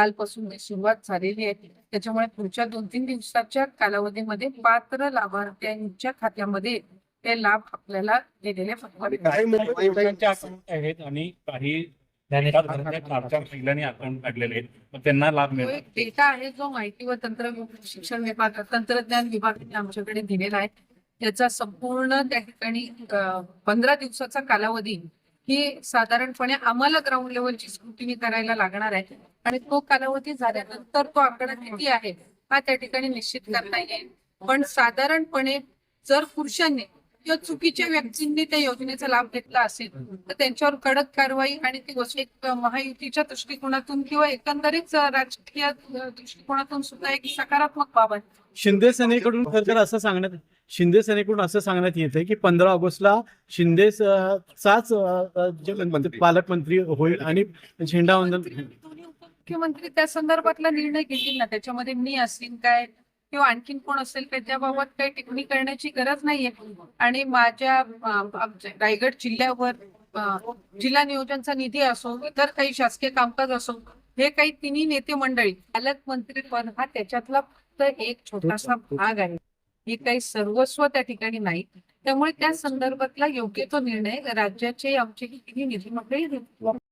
कालपासून सुरुवात झालेली आहे. त्याच्यामुळे पुढच्या दोन तीन दिवसाच्या कालावधीमध्ये पात्र लाभार्थ्यांच्या खात्यामध्ये ते लाभ आपल्याला दिलेले आहेत आणि काही एका घराच्या चार चार महिलांनी अकाउंट काढलेले आहेत. मग त्यांना लाभ डेटा आहे जो माहिती व तंत्र शिक्षण विभाग तंत्रज्ञान विभागाने आमच्याकडे दिलेला आहे. त्याचा संपूर्ण त्या ठिकाणी पंधरा दिवसाचा कालावधी ही साधारणपणे आम्हाला ग्राउंड लेवलची स्क्रुटिनी करायला लागणार आहे. आणि तो कालावधी झाल्यानंतर तो आकडा किती आहे हा त्या ठिकाणी निश्चित करता येईल. पण साधारणपणे जर पुरुषांनी किंवा चुकीच्या व्यक्तींनी त्या योजनेचा लाभ घेतला असेल तर त्यांच्यावर कडक कारवाई आणि ती गोष्ट एक महायुतीच्या दृष्टिकोनातून किंवा एकंदरीत राजकीय दृष्टिकोनातून सुद्धा एक सकारात्मक बाब आहे. शिंदे सेनेकडून खरं तर असं सांगण्यात शिंदे सेनेकडून असं सांगण्यात येते की पंधरा ऑगस्टला शिंदे स- चाच पालकमंत्री. होईल आणि झेंडावंदन दोन्ही उपमुख्यमंत्री त्या संदर्भातला निर्णय घेतील ना? त्याच्यामध्ये मी असेल काय? किंवा आणखीन कोण असेल त्याच्याबाबत त्याबाबत काही टिप्पणी करण्याची गरज नाहीये. आणि माझ्या रायगड जिल्ह्यावर जिल्हा नियोजनचा निधी असो इतर काही शासकीय कामकाज असो हे काही तिन्ही नेते मंडळी पालकमंत्री पद हा त्याच्यातला फक्त एक छोटासा भाग आहे. हे काही सर्वस्व त्या ठिकाणी नाही. त्यामुळे त्या संदर्भातला योग्य तो निर्णय राज्याचे आमचे तिन्ही निधी मंडळी